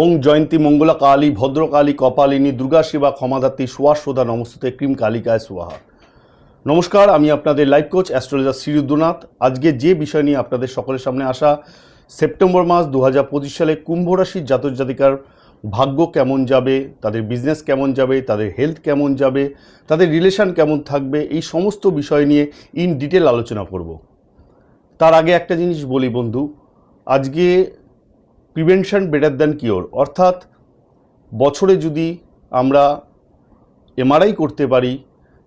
ওং জয়ন্তী মঙ্গলা কালী, ভদ্রকালী, কপালিনী, দুর্গা শিবা ক্ষমাধাত্রী সুয়াসোদা নমস্তে ক্রিম কালিকায় সুয়াহা নমস্কার, আমি আপনাদের লাইফ কোচ, অ্যাস্ট্রোলজার শ্রীরুদ্রনাথ। আজকে যে বিষয় নিয়ে আপনাদের সকলের সামনে আসা, সেপ্টেম্বর মাস দু হাজার পঁচিশ সালে কুম্ভ রাশির জাতক জাতিকার ভাগ্য কেমন যাবে, তাদের বিজনেস কেমন যাবে, তাদের হেলথ কেমন যাবে, তাদের রিলেশন কেমন থাকবে, এই সমস্ত বিষয় নিয়ে ইন ডিটেল আলোচনা করব। তার আগে একটা জিনিস বলি বন্ধু, আজকে প্রিভেনশন বেটার দ্যান কিওর অর্থাৎ, বছরে যদি আমরা এমআরআই করতে পারি,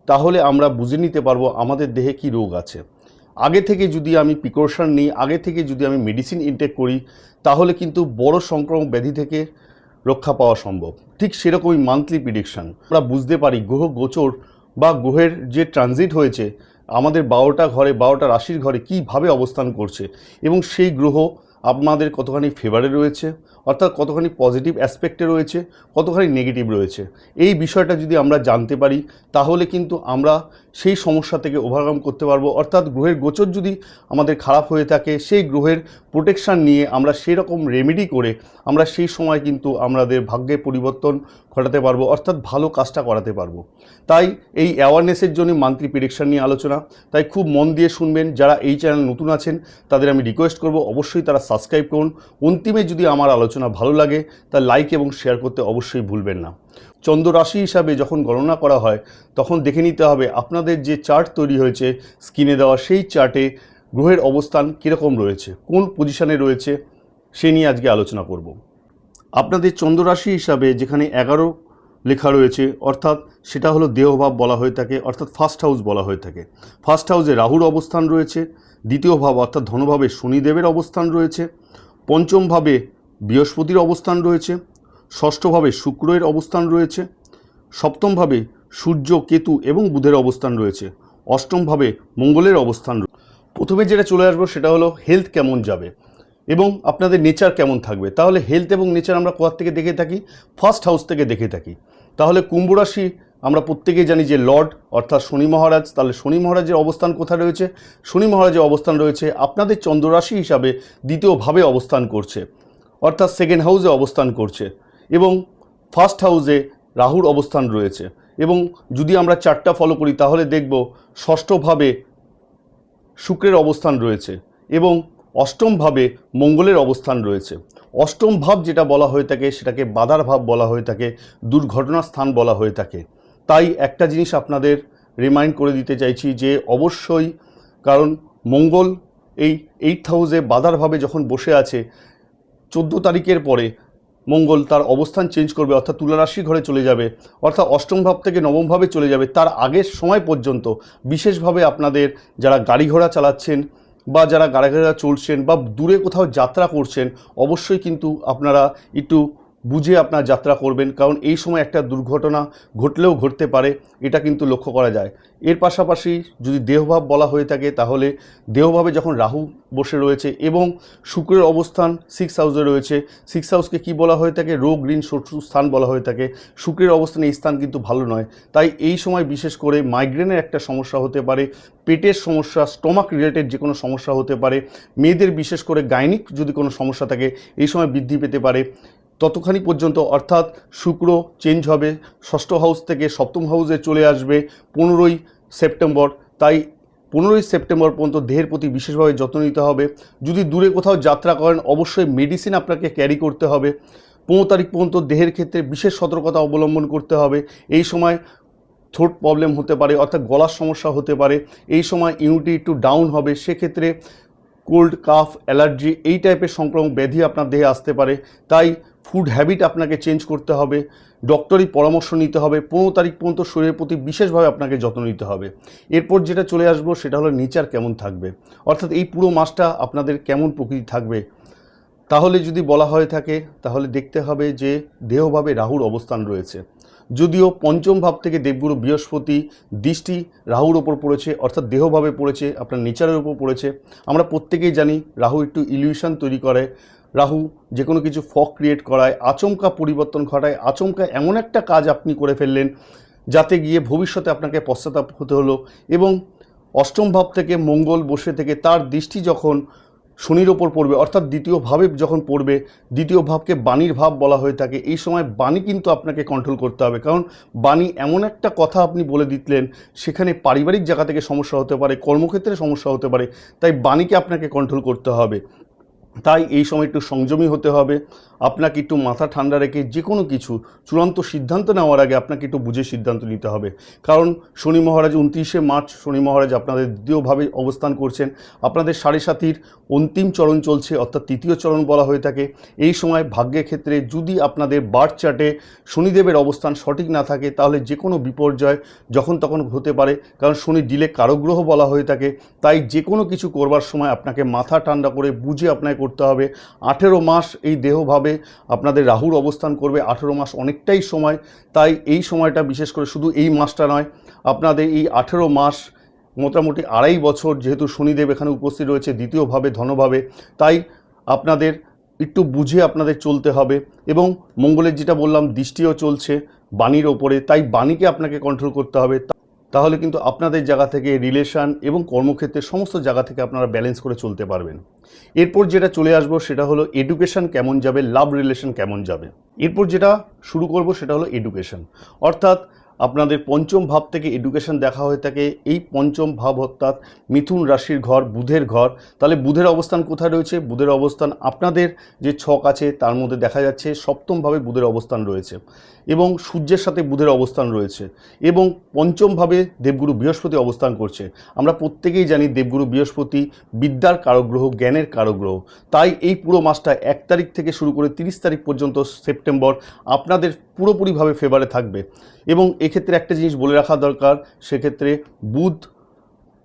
তাহলে আমরা বুঝে নিতে পারব আমাদের দেহে কি রোগ আছে। আগে থেকে যদি আমি প্রিকশন নিই, আগে থেকে যদি আমি মেডিসিন ইনটেক করি, তাহলে কিন্তু বড় সংক্রমক ব্যাধি থেকে রক্ষা পাওয়া সম্ভব। ঠিক সেরকমই মান্থলি প্রিডিকশান আমরা বুঝতে পারি গ্রহ গোচর বা গ্রহের যে ট্রানজিট হয়েছে, আমাদের বারোটা ঘরে, বারোটা রাশির ঘরে কীভাবে অবস্থান করছে এবং সেই গ্রহ আপনাদের কতখানি ফেভারে রয়েছে, অর্থাৎ কতখানি পজিটিভ অ্যাসপেক্টে রয়েছে, কতখানি নেগেটিভ রয়েছে, এই বিষয়টা যদি আমরা জানতে পারি, তাহলে কিন্তু আমরা সেই সমস্যা থেকে ওভারকাম করতে পারব। অর্থাৎ গ্রহের গোচর যদি আমাদের খারাপ হয়ে থাকে, সেই গ্রহের প্রোটেকশান নিয়ে আমরা সেই রকম রেমেডি করে আমরা সেই সময় কিন্তু আমাদের ভাগ্যে পরিবর্তন ঘটাতে পারব, অর্থাৎ ভালো কাজটা করাতে পারব। তাই এই অ্যাওয়ারনেসের জন্য মান্থলি প্রিডিকশান নিয়ে আলোচনা। তাই খুব মন দিয়ে শুনবেন, যারা এই চ্যানেল নতুন আছেন, তাদের আমি রিকোয়েস্ট করব, অবশ্যই তারা সাবস্ক্রাইব করুন। অন্তিমে যদি আমার আলোচনা ভালো লাগে, তা লাইক এবং শেয়ার করতে অবশ্যই ভুলবেন না। চন্দ্র রাশি হিসাবে যখন গণনা করা হয়, তখন দেখে নিতে হবে আপনাদের যে চার্ট তৈরি হয়েছে স্ক্রিনে দেওয়া সেই চার্টে গ্রহের অবস্থান কীরকম রয়েছে, কোন পজিশানে রয়েছে, সে নিয়ে আজকে আলোচনা করব। আপনাদের চন্দ্র রাশি হিসাবে যেখানে এগারো লেখা রয়েছে, অর্থাৎ সেটা হলো দেহভাব বলা হয়ে থাকে, অর্থাৎ ফার্স্ট হাউস বলা হয়ে থাকে। ফার্স্ট হাউসে রাহুর অবস্থান রয়েছে, দ্বিতীয় ভাব অর্থাৎ ধনভাবে শনিদেবের অবস্থান রয়েছে, পঞ্চম ভাবে বৃহস্পতির অবস্থান রয়েছে ষষ্ঠভাবে শুক্রের অবস্থান রয়েছে সপ্তমভাবে সূর্য, কেতু এবং বুধের অবস্থান রয়েছে অষ্টমভাবে মঙ্গলের অবস্থান প্রথমে যেটা চলে আসব সেটা হলো হেলথ কেমন যাবে। এবং আপনাদের নেচার কেমন থাকবে? তাহলে হেলথ এবং নেচার আমরা কোয়ার থেকে দেখে থাকি? ফার্স্ট হাউস থেকে দেখে থাকি। তাহলে কুম্ভ রাশি আমরা প্রত্যেকেই জানি যে লর্ড অর্থাৎ শনি মহারাজ। তাহলে শনি মহারাজের অবস্থান কোথায় রয়েছে? শনি মহারাজের অবস্থান রয়েছে আপনাদের চন্দ্ররাশি হিসাবে দ্বিতীয়ভাবে অবস্থান করছে। অর্থাৎ সেকেন্ড হাউসে অবস্থান করছে এবং ফার্স্ট হাউসে রাহুর অবস্থান রয়েছে এবং যদি আমরা চারটা ফলো করি তাহলে দেখব ষষ্ঠভাবে শুক্রের অবস্থান রয়েছে এবং অষ্টমভাবে মঙ্গলের অবস্থান রয়েছে। অষ্টম ভাব যেটা বলা হয়ে থাকে, সেটাকে বাধার ভাব বলা হয়ে থাকে দুর্ঘটনার স্থান বলা হয়ে থাকে। তাই একটা জিনিস আপনাদের রিমাইন্ড করে দিতে চাইছি যে, অবশ্যই কারণ মঙ্গল এই এইট হাউসে বাধারভাবে যখন বসে আছে, চোদ্দ তারিখের পরে মঙ্গল তার অবস্থান চেঞ্জ করবে, অর্থাৎ তুলা রাশি ঘরে চলে যাবে, অর্থাৎ অষ্টম ভাব থেকে নবম ভাবে চলে যাবে, তার আগের সময় পর্যন্ত বিশেষভাবে আপনাদের যারা গাড়ি ঘোড়া চালাচ্ছেন বা যারা গাড়ি ঘোড়া চলছেন বা দূরে কোথাও যাত্রা করছেন অবশ্যই কিন্তু আপনারা একটু বুঝে আপনার যাত্রা করবেন, কারণ এই সময় একটা দুর্ঘটনা ঘটলেও ঘটতে পারে, এটা কিন্তু লক্ষ্য করা যায়। এর পাশাপাশি যদি দেহভাব বলা হয়ে থাকে, তাহলে দেহভাবে যখন রাহু বসে রয়েছে এবং শুক্রের অবস্থান সিক্স হাউসে রয়েছে সিক্স হাউসকে কি বলা হয়ে থাকে? রোগ, ঋণ শত্রু স্থান বলা হয়ে থাকে। শুক্রের অবস্থানে এই স্থান কিন্তু ভালো নয়। তাই এই সময় বিশেষ করে মাইগ্রেনের একটা সমস্যা হতে পারে, পেটের সমস্যা স্টমাক রিলেটেড যে কোনো সমস্যা হতে পারে, মেয়েদের বিশেষ করে গাইনিক যদি কোনো সমস্যা থাকে, এই সময় বৃদ্ধি পেতে পারে। ততখানি পর্যন্ত অর্থাৎ শুক্র চেঞ্জ হবে, ষষ্ঠ হাউস থেকে সপ্তম হাউসে চলে আসবে পনেরোই সেপ্টেম্বর। তাই পনেরোই সেপ্টেম্বর পর্যন্ত দেহের প্রতি বিশেষভাবে যত্ন নিতে হবে। যদি দূরে কোথাও যাত্রা করেন, অবশ্যই মেডিসিন আপনাকে ক্যারি করতে হবে। পনেরো তারিখ পর্যন্ত দেহের ক্ষেত্রে বিশেষ সতর্কতা অবলম্বন করতে হবে। এই সময় থ্রোট প্রবলেম হতে পারে, অর্থাৎ গলার সমস্যা হতে পারে। এই সময় ইমিউনিটি একটু ডাউন হবে, সেক্ষেত্রে কোল্ড কাফ অ্যালার্জি এই টাইপের সংক্রমক ব্যাধি আপনার দেহে আসতে পারে। তাই ফুড হ্যাবিট আপনাকে চেঞ্জ করতে হবে ডক্টরি পরামর্শ নিতে হবে, পনেরো তারিখ পর্যন্ত শরীরের প্রতি বিশেষভাবে আপনাকে যত্ন নিতে হবে। এরপর যেটা চলে আসব সেটা হলো নেচার কেমন থাকবে। অর্থাৎ এই পুরো মাসটা আপনাদের কেমন প্রকৃতি থাকবে, তাহলে যদি বলা হয়ে থাকে, তাহলে দেখতে হবে যে দেহভাবে রাহুর অবস্থান রয়েছে। যদিও পঞ্চম ভাব থেকে দেবগুরু বৃহস্পতি দৃষ্টি রাহুর ওপর পড়েছে, অর্থাৎ দেহভাবে পড়েছে, আপনার নেচারের উপর পড়েছে। আমরা প্রত্যেকেই জানি রাহু একটু ইলিউশন তৈরি করে রাহু যে কোনো কিছু ফক ক্রিয়েট করায়, আচমকা পরিবর্তন ঘটায়, আচমকা এমন একটা কাজ আপনি করে ফেললেন যাতে গিয়ে ভবিষ্যতে আপনাকে পশ্চাতাপ হতে হলো এবং অষ্টম ভাব থেকে মঙ্গল বসে থেকে তার দৃষ্টি যখন শনির ওপর পড়বে, অর্থাৎ দ্বিতীয় ভাবে যখন পড়বে, দ্বিতীয় ভাবকে বাণীর ভাব বলা হয়ে থাকে, এই সময় বাণী কিন্তু আপনাকে কন্ট্রোল করতে হবে। কারণ বাণী এমন একটা কথা আপনি বলে দিতলেন, সেখানে পারিবারিক জায়গা থেকে সমস্যা হতে পারে, কর্মক্ষেত্রে সমস্যা হতে পারে, তাই বাণীকে আপনাকে কন্ট্রোল করতে হবে। তাই এই সময় একটু সংযমী হতে হবে। আপনাকে একটু মাথা ঠান্ডা রেখে যে কোনো কিছু চূড়ান্ত সিদ্ধান্ত নেওয়ার আগে আপনাকে একটু বুঝে সিদ্ধান্ত নিতে হবে। কারণ শনি মহারাজ উনত্রিশে মার্চ, শনি মহারাজ আপনাদের দ্বিতীয়ভাবে অবস্থান করছেন। আপনাদের সাড়ে সাতির অন্তিম চরণ চলছে, অর্থাৎ তৃতীয় চরণ বলা হয়ে থাকে। এই সময় ভাগ্যের ক্ষেত্রে যদি আপনাদের বার্থ চার্টে শনিদেবের অবস্থান সঠিক না থাকে, তাহলে যে কোনো বিপর্যয় যখন তখন হতে পারে। কারণ শনি ডিলে কারগ্রহ বলা হয়ে থাকে। তাই যে কোনো কিছু করবার সময় আপনাকে মাথা ঠান্ডা করে বুঝে আপনাকে করতে হবে। আঠেরো মাস এই দেহভাবে আপনাদের রাহুর অবস্থান করবে আঠেরো মাস অনেকটাই সময়। তাই এই সময়টা বিশেষ করে শুধু এই মাসটা নয়, আপনাদের এই আঠেরো মাস মোটামুটি আড়াই বছর যেহেতু শনিদেব এখানে উপস্থিত রয়েছে, দ্বিতীয়ভাবে, ধনভাবে, তাই আপনাদের একটু বুঝে আপনাদের চলতে হবে এবং মঙ্গলের যেটা বললাম, দৃষ্টিও চলছে বাণীর ওপরে, তাই বাণীকে আপনাকে কন্ট্রোল করতে হবে। তাহলে কিন্তু আপনাদের জায়গা থেকে রিলেশান এবং কর্মক্ষেত্রে সমস্ত জায়গা থেকে আপনারা ব্যালেন্স করে চলতে পারবেন। এরপর যেটা চলে আসব সেটা হলো এডুকেশন কেমন যাবে লাভ রিলেশন কেমন যাবে। এরপর যেটা শুরু করব সেটা হলো এডুকেশন অর্থাৎ আপনাদের পঞ্চম ভাব থেকে এডুকেশন দেখা হয়ে থাকে। এই পঞ্চম ভাব অর্থাৎ মিথুন রাশির ঘর, বুধের ঘর, তাহলে বুধের অবস্থান কোথায় রয়েছে? বুধের অবস্থান আপনাদের যে ছক আছে, তার মধ্যে দেখা যাচ্ছে সপ্তমভাবে বুধের অবস্থান রয়েছে এবং সূর্যের সাথে বুধের অবস্থান রয়েছে এবং পঞ্চমভাবে দেবগুরু বৃহস্পতি অবস্থান করছে। আমরা প্রত্যেকেই জানি দেবগুরু বৃহস্পতি বিদ্যার কারগ্রহ, জ্ঞানের কারগ্রহ। তাই এই পুরো মাসটা এক তারিখ থেকে শুরু করে তিরিশ তারিখ পর্যন্ত সেপ্টেম্বর আপনাদের পুরোপুরিভাবে ফেভারে থাকবে। এবং এক্ষেত্রে একটা জিনিস বলে রাখা দরকার, সেক্ষেত্রে বুধ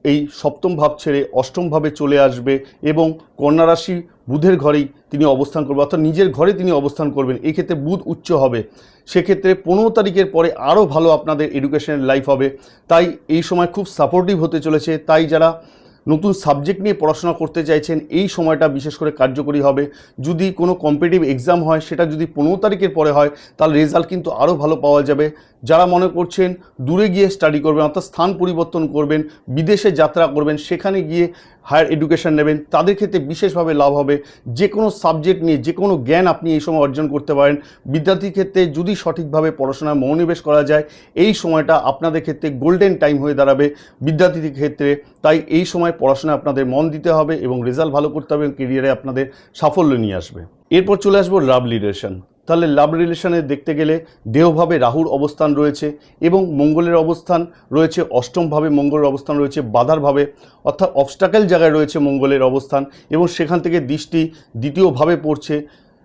এই সপ্তম ভাব ছেড়ে অষ্টম ভাবে চলে আসবে এবং কন্যা রাশি বুধের ঘরেই তিনি অবস্থান করবেন, অর্থাৎ নিজের ঘরে তিনি অবস্থান করবেন। এই ক্ষেত্রে বুধ উচ্চ হবে। সেক্ষেত্রে পনেরো তারিখের পরে আরও ভালো আপনাদের এডুকেশনের লাইফ হবে। তাই এই সময় খুব সাপোর্টিভ হতে চলেছে। তাই যারা নতুন সাবজেক্ট নিয়ে পড়াশোনা করতে চাইছেন, এই সময়টা বিশেষ করে কার্যকরী হবে। যদি কোনো কম্পিটিভ এক্সাম হয়, সেটা যদি পনেরো তারিখের পরে হয়, তাহলে রেজাল্ট কিন্তু আরও ভালো পাওয়া যাবে। যারা মনে করছেন দূরে গিয়ে স্টাডি করবেন, অর্থাৎ স্থান পরিবর্তন করবেন, বিদেশে যাত্রা করবেন, সেখানে গিয়ে হায়ার এডুকেশন নেবেন, তাদের ক্ষেত্রে বিশেষভাবে লাভ হবে। যে কোনো সাবজেক্ট নিয়ে, যে কোনো জ্ঞান আপনি এই সময় অর্জন করতে পারেন। বিদ্যার্থীর ক্ষেত্রে যদি সঠিকভাবে পড়াশোনায় মনোনিবেশ করা যায়, এই সময়টা আপনাদের ক্ষেত্রে গোল্ডেন টাইম হয়ে দাঁড়াবে বিদ্যার্থীদের ক্ষেত্রে। তাই এই সময় পড়াশোনায় আপনাদের মন দিতে হবে এবং রেজাল্ট ভালো করতে হবে এবং কেরিয়ারে আপনাদের সাফল্য নিয়ে আসবে। এরপর চলে আসব লাভ রিলেশন তাহলে লাভ রিলেশনে দেখতে গেলে দেহভাবে রাহুর অবস্থান রয়েছে এবং মঙ্গলের অবস্থান রয়েছে, অষ্টমভাবে মঙ্গলের অবস্থান রয়েছে, বাধারভাবে অর্থাৎ অবস্টাকেল জায়গায় রয়েছে মঙ্গলের অবস্থান এবং সেখান থেকে দৃষ্টি দ্বিতীয়ভাবে পড়ছে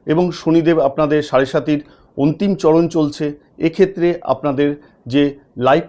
এবং শনিদেব আপনাদের সাড়ে সাতির অন্তিম চরণ চলছে। এক্ষেত্রে আপনাদের যে লাইফ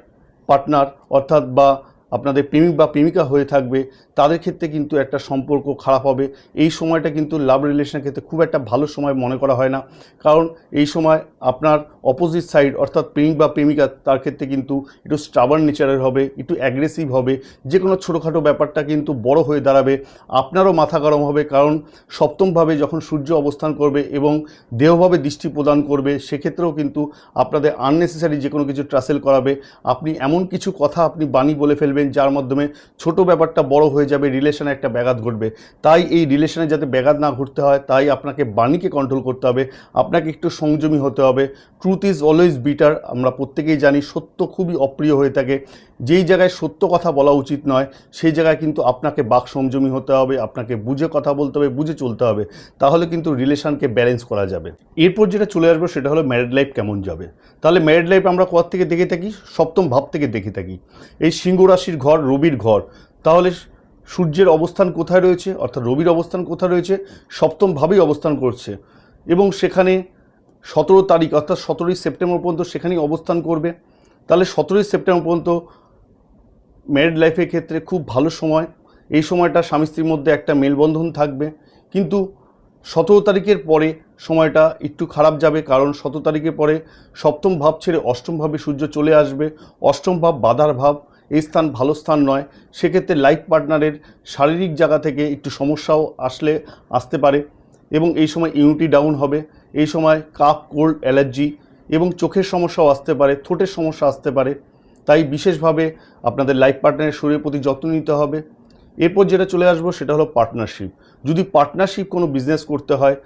পার্টনার অর্থাৎ বা আপনাদের প্রেমিক বা প্রেমিকা হয়ে থাকবে, তাদের ক্ষেত্রে কিন্তু একটা সম্পর্ক খারাপ হবে। এই সময়টা কিন্তু লাভ রিলেশনের ক্ষেত্রে খুব একটা ভালো সময় মনে করা হয় না। কারণ এই সময় আপনার অপোজিট সাইড অর্থাৎ প্রেমিক বা প্রেমিকা, তার ক্ষেত্রে কিন্তু একটু স্টাবার্ন নেচারের হবে, একটু অ্যাগ্রেসিভ হবে। যে কোনো ছোটোখাটো ব্যাপারটা কিন্তু বড় হয়ে দাঁড়াবে। আপনারও মাথা গরম হবে, কারণ সপ্তমভাবে যখন সূর্য অবস্থান করবে এবং দেহভাবে দৃষ্টি প্রদান করবে, সেক্ষেত্রেও কিন্তু আপনাদের আননেসেসারি যে কোনো কিছু ট্রাসেল করাবে। আপনি এমন কিছু কথা আপনি বাণী বলে ফেলবেন যার মাধ্যমে ছোট ব্যাপারটা বড় হয়ে যাবে রিলেশনে একটা ব্যাঘাত ঘটবে। তাই এই রিলেশনে যাতে ব্যাঘাত না ঘটতে হয়, তাই আপনাকে বাণীকে কন্ট্রোল করতে হবে, আপনাকে একটু সংযমী হতে হবে। ট্রুথ ইজ অলওয়েজ বিটার আমরা প্রত্যেকেই জানি সত্য খুবই অপ্রিয় হয়ে থাকে। যেই জায়গায় সত্য কথা বলা উচিত নয়, সেই জায়গায় কিন্তু আপনাকে বাক সংযমী হতে হবে, আপনাকে বুঝে কথা বলতে হবে, বুঝে চলতে হবে। তাহলে কিন্তু রিলেশনকে ব্যালেন্স করা যাবে। এরপর যেটা চলে আসবে, সেটা হলো ম্যারিড লাইফ কেমন যাবে। তাহলে ম্যারিড লাইফ আমরা কোথা থেকে দেখে থাকি? সপ্তম ভাব থেকে দেখে থাকি। এই সিংহ রাশির ঘর, রবির ঘর। তাহলে সূর্যের অবস্থান কোথায় রয়েছে? অর্থাৎ রবির অবস্থান কোথায় রয়েছে? সপ্তম ভাবেই অবস্থান করছে। এবং সেখানে সতেরো তারিখ, অর্থাৎ সতেরোই সেপ্টেম্বর পর্যন্ত সেখানেই অবস্থান করবে। তাহলে সতেরোই সেপ্টেম্বর পর্যন্ত ম্যারিড লাইফের ক্ষেত্রে খুব ভালো সময়। এই সময়টা স্বামী স্ত্রীর মধ্যে একটা মেলবন্ধন থাকবে। কিন্তু সতেরো তারিখের পরে সময়টা একটু খারাপ যাবে, কারণ সতেরো তারিখের পরে সপ্তম ভাব ছেড়ে অষ্টম ভাবে সূর্য চলে আসবে। অষ্টম ভাব বাধার ভাব। এই স্থান ভালো স্থান নয়। সেক্ষেত্রে লাইফ পার্টনারের শারীরিক জায়গা থেকে একটু সমস্যাও আসলে, আসতে পারে এবং এই সময় ইউনিটি ডাউন হবে। এই সময় কাপ কোল্ড অ্যালার্জি এবং চোখের সমস্যাও আসতে পারে, ঠোঁটের সমস্যা আসতে পারে। তাই বিশেষভাবে আপনাদের লাইফ পার্টনারের শরীরের প্রতি যত্ন নিতে হবে। এরপর যেটা চলে আসব সেটা হলো পার্টনারশিপ যদি পার্টনারশিপ কোনো বিজনেস করতে হয়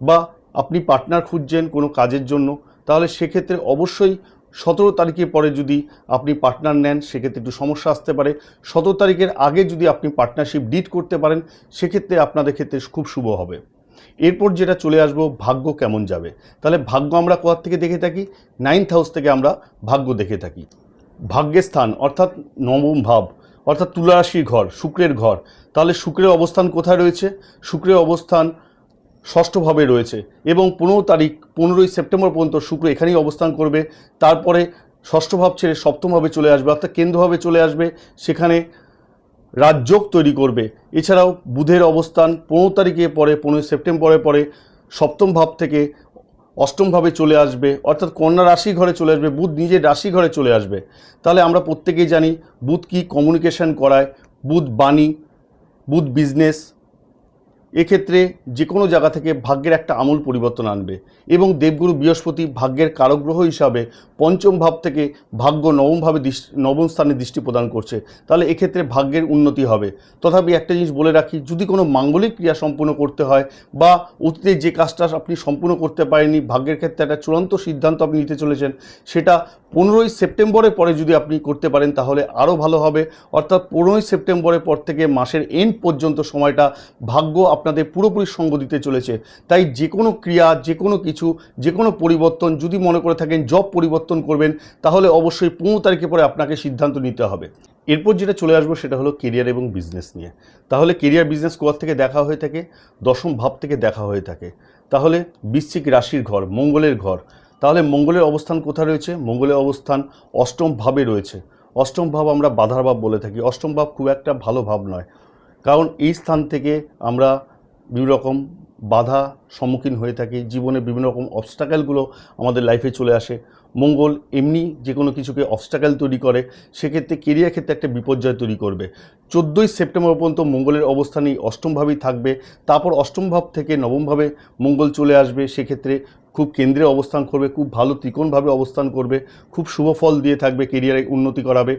বা আপনি পার্টনার খুঁজছেন কোনো কাজের জন্য, তাহলে সেক্ষেত্রে অবশ্যই সতেরো তারিখের পরে যদি আপনি পার্টনার নেন, সেক্ষেত্রে একটু সমস্যা আসতে পারে। সতেরো তারিখের আগে যদি আপনি পার্টনারশিপ ডিট করতে পারেন, সেক্ষেত্রে আপনাদের ক্ষেত্রে খুব শুভ হবে। এরপর যেটা চলে আসব, ভাগ্য কেমন যাবে? তাহলে ভাগ্য আমরা কোয়ার থেকে দেখে থাকি? নাইন্থ হাউস থেকে আমরা ভাগ্য দেখে থাকি। ভাগ্যের স্থান, অর্থাৎ নবম ভাব, অর্থাৎ তুলা রাশির ঘর, শুক্রের ঘর। তাহলে শুক্রের অবস্থান কোথায় রয়েছে? শুক্রের অবস্থান ষষ্ঠভাবে রয়েছে এবং পনেরো তারিখ, পনেরোই সেপ্টেম্বর পর্যন্ত শুক্র এখানেই অবস্থান করবে। তারপরে ষষ্ঠ ভাব ছেড়ে সপ্তমভাবে চলে আসবে, অর্থাৎ কেন্দ্রভাবে চলে আসবে, সেখানে রাজযোগ তৈরি করবে। এছাড়াও বুধের অবস্থান পনেরো তারিখে পরে, পনেরোই সেপ্টেম্বরের পরে সপ্তম ভাব থেকে অষ্টমভাবে চলে আসবে, অর্থাৎ কন্যা রাশি ঘরে চলে আসবে, বুধ নিজের রাশি ঘরে চলে আসবে। তাহলে আমরা প্রত্যেকেই জানি বুধ কি কমিউনিকেশন করায়, বুধ বাণী, বুধ বিজনেস এক্ষেত্রে যে কোনো জায়গা থেকে ভাগ্যের একটা আমূল পরিবর্তন আনবে এবং দেবগুরু বৃহস্পতি ভাগ্যের কারগ্রহ হিসাবে পঞ্চম ভাব থেকে ভাগ্য নবমভাবে দৃষ্টি, নবম স্থানে দৃষ্টি প্রদান করছে, তাহলে এক্ষেত্রে ভাগ্যের উন্নতি হবে। তথাপি একটা জিনিস বলে রাখি, যদি কোনো মাঙ্গলিক ক্রিয়া সম্পূর্ণ করতে হয় বা অতীতে যে কাজটা আপনি সম্পূর্ণ করতে পারেননি, ভাগ্যের ক্ষেত্রে একটা চূড়ান্ত সিদ্ধান্ত আপনি নিতে চলেছেন, সেটা পনেরোই সেপ্টেম্বরের পরে যদি আপনি করতে পারেন, তাহলে আরও ভালো হবে। অর্থাৎ পনেরোই সেপ্টেম্বরের পর থেকে মাসের এন্ড পর্যন্ত সময়টা ভাগ্য আপনাদের পুরোপুরি সঙ্গ দিতে চলেছে। তাই যে কোনো ক্রিয়া, যে কোনো কিছু, যে কোনো পরিবর্তন যদি মনে করে থাকেন জব পরিবর্তন করবেন, তাহলে অবশ্যই পনেরো তারিখে পরে আপনাকে সিদ্ধান্ত নিতে হবে। এরপর যেটা চলে আসব সেটা হলো কেরিয়ার এবং বিজনেস নিয়ে। তাহলে কেরিয়ার বিজনেস কোয়ার থেকে দেখা হয়ে থাকে? দশম ভাব থেকে দেখা হয়ে থাকে। তাহলে বৃশ্চিক রাশির ঘর, মঙ্গলের ঘর। তাহলে মঙ্গলের অবস্থান কোথায় রয়েছে? মঙ্গলের অবস্থান অষ্টম ভাবে রয়েছে। অষ্টম ভাব আমরা বাধার ভাব বলে থাকি। অষ্টম ভাব খুব একটা ভালো ভাব নয়। কারণ এই স্থান থেকে আমরা বিভিন্ন রকম বাধা সম্মুখীন হয়ে থাকি। জীবনে বিভিন্ন রকম অবস্টাকেলগুলো আমাদের লাইফে চলে আসে। মঙ্গল এমনি যে কোনো কিছুকে অবস্টাকেল তৈরি করে, সেক্ষেত্রে কেরিয়ার ক্ষেত্রে একটা বিপর্যয় তৈরি করবে। চোদ্দোই সেপ্টেম্বর পর্যন্ত মঙ্গলের অবস্থানই অষ্টমভাবেই থাকবে। তারপর অষ্টম ভাব থেকে নবমভাবে মঙ্গল চলে আসবে। সেক্ষেত্রে খুব কেন্দ্রে অবস্থান করবে, খুব ভালো ত্রিকোণভাবে অবস্থান করবে, খুব শুভ ফল দিয়ে থাকবে কেরিয়ারে উন্নতি করাবে।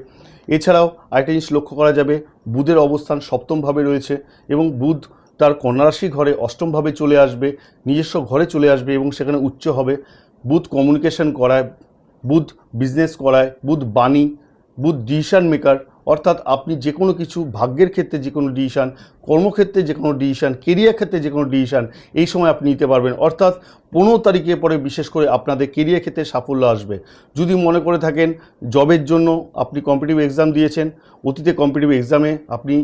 এছাড়াও আরেকটা জিনিস লক্ষ্য করা যাবে, বুধের অবস্থান সপ্তমভাবে রয়েছে এবং বুধ তার কন্যারাশি ঘরে অষ্টমভাবে চলে আসবে, নিজস্ব ঘরে চলে আসবে এবং সেখানে উচ্চ হবে। বুধ কমিউনিকেশন করায়, বুধ বিজনেস করায়, বুধ বাণী, বুধ ডিসিশন মেকার অর্থাৎ আপনি যে কোনো কিছু ভাগ্যের ক্ষেত্রে যে কোনো ডিসিশান কর্মক্ষেত্রে যে কোনো ডিসিশান কেরিয়ার ক্ষেত্রে যে কোনো ডিসিশান এই সময় আপনি নিতে পারবেন। অর্থাৎ পনেরো তারিখে পরে বিশেষ করে আপনাদের কেরিয়ার ক্ষেত্রে সাফল্য আসবে। যদি মনে করে থাকেন জবের জন্য আপনি কম্পিটিটিভ এক্সাম দিয়েছেন, অতীতে কম্পিটিটিভ এক্সামে আপনি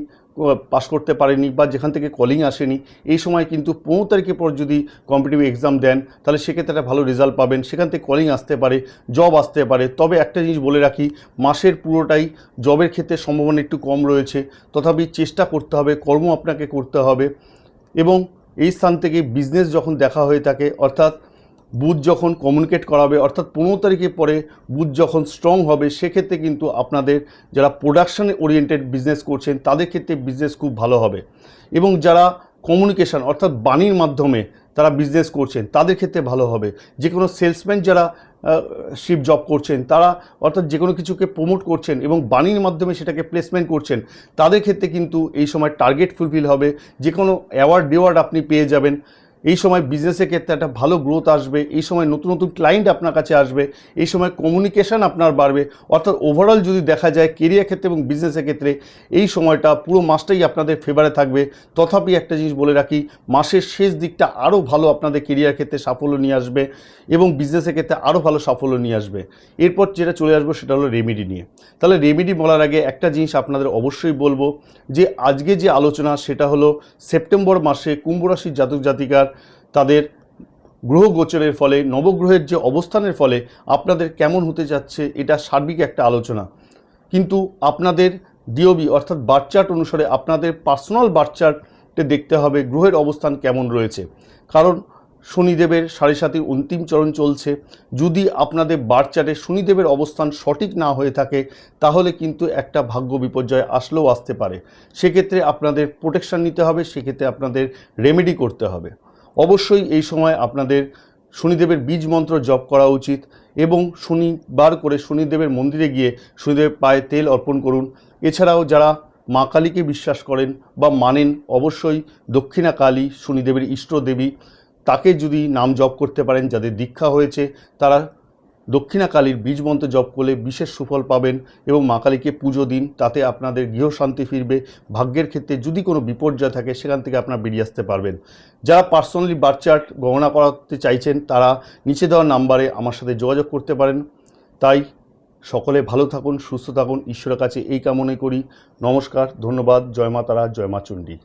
পাশ করতে পারেনি বা যেখান থেকে কলিং আসেনি, এই সময় কিন্তু পনেরো তারিখের পর যদি কম্পিটিটিভ এক্সাম দেন, তাহলে সেক্ষেত্রে একটা ভালো রেজাল্ট পাবেন। সেখান থেকে কলিং আসতে পারে জব আসতে পারে। তবে একটা জিনিস বলে রাখি, মাসের পুরোটাই জবের ক্ষেত্রে সম্ভাবনা একটু কম রয়েছে। তথাপি চেষ্টা করতে হবে, কর্ম আপনাকে করতে হবে এবং এই স্থান থেকে বিজনেস যখন দেখা হয়ে থাকে, অর্থাৎ বুথ যখন কমিউনিকেট করাবে, অর্থাৎ পনেরো তারিখের পরে বুথ যখন স্ট্রং হবে, সেক্ষেত্রে কিন্তু আপনাদের যারা প্রোডাকশানে ওরিয়েন্টেড বিজনেস করছেন, তাদের ক্ষেত্রে বিজনেস খুব ভালো হবে। এবং যারা কমিউনিকেশন অর্থাৎ বাণীর মাধ্যমে তারা বিজনেস করছেন, তাদের ক্ষেত্রে ভালো হবে। যে কোনো সেলসম্যান যারা শিপ জব করছেন, তারা অর্থাৎ যে কোনো কিছুকে প্রমোট করছেন এবং বাণীর মাধ্যমে সেটাকে প্লেসমেন্ট করছেন, তাদের ক্ষেত্রে কিন্তু এই সময় টার্গেট ফুলফিল হবে। যে কোনো অ্যাওয়ার্ড ডিওয়ার্ড আপনি পেয়ে যাবেন। এই সময় বিজনেসের ক্ষেত্রে একটা ভালো গ্রোথ আসবে, এই সময় নতুন নতুন ক্লায়েন্ট আপনার কাছে আসবে, এই সময় কমিউনিকেশন আপনার বাড়বে, অর্থাৎ ওভারঅল যদি দেখা যায় কেরিয়ার ক্ষেত্রে এবং বিজনেসের ক্ষেত্রে, এই সময়টা পুরো মাসটাই আপনাদের ফেভারে থাকবে। তথাপি একটা জিনিস বলে রাখি, মাসের শেষ দিকটা আরও ভালো আপনাদের কেরিয়ার ক্ষেত্রে সাফল্য নিয়ে আসবে এবং বিজনেসের ক্ষেত্রে আরও ভালো সাফল্য নিয়ে আসবে। এরপর যেটা চলে আসব সেটা হলো রেমেডি নিয়ে। তাহলে রেমেডি বলার আগে একটা জিনিস আপনাদের অবশ্যই বলব, যে আজকে যে আলোচনা সেটা হলো সেপ্টেম্বর মাসে কুম্ভ রাশির জাতক জাতিকার তাদের গ্রহ গোচরের ফলে, নবগ্রহের যে অবস্থানের ফলে আপনাদের কেমন হতে যাচ্ছে এটা সার্বিক একটা আলোচনা। কিন্তু আপনাদের ডিওবি অর্থাৎ বার্চার্ট অনুসারে আপনাদের পার্সোনাল বার্চার্টে দেখতে হবে গ্রহের অবস্থান কেমন রয়েছে। কারণ শনিদেবের সাড়ে সাতির অন্তিম চরণ চলছে। যদি আপনাদের বার্চারে শনিদেবের অবস্থান সঠিক না হয়ে থাকে, তাহলে কিন্তু একটা ভাগ্য বিপর্যয় আসলেও আসতে পারে। সেক্ষেত্রে আপনাদের প্রোটেকশন নিতে হবে, সেক্ষেত্রে আপনাদের রেমেডি করতে হবে। অবশ্যই এই সময় আপনাদের শনিদেবের বীজ মন্ত্র জপ করা উচিত এবং শনিবার করে শনিদেবের মন্দিরে গিয়ে শনিদেবের পায়ে তেল অর্পণ করুন। এছাড়াও যারা মা কালীকে বিশ্বাস করেন বা মানেন, অবশ্যই দক্ষিণা কালী শনিদেবের ইষ্ট দেবী, তাকে যদি নাম জপ করতে পারেন, যাদের দীক্ষা হয়েছে, তারা দক্ষিণা কালীর বীজ মন্ত্র জপ করলে বিশেষ সুফল পাবেন এবং মা কালীকে পুজো দিন, তাতে আপনাদের গৃহশান্তি ফিরবে। ভাগ্যের ক্ষেত্রে যদি কোনো বিপর্যয় থাকে, সেখান থেকে আপনারা বেরিয়ে আসতে পারবেন। যারা পার্সোনালি বার্থ চার্ট গণনা করাতে চাইছেন, তারা নিচে দেওয়া নাম্বারে আমার সাথে যোগাযোগ করতে পারেন। তাই সকলে ভালো থাকুন, সুস্থ থাকুন। ঈশ্বরের কাছে এই কামনাই করি। নমস্কার, ধন্যবাদ। জয় মা তারা, জয় মা চণ্ডী।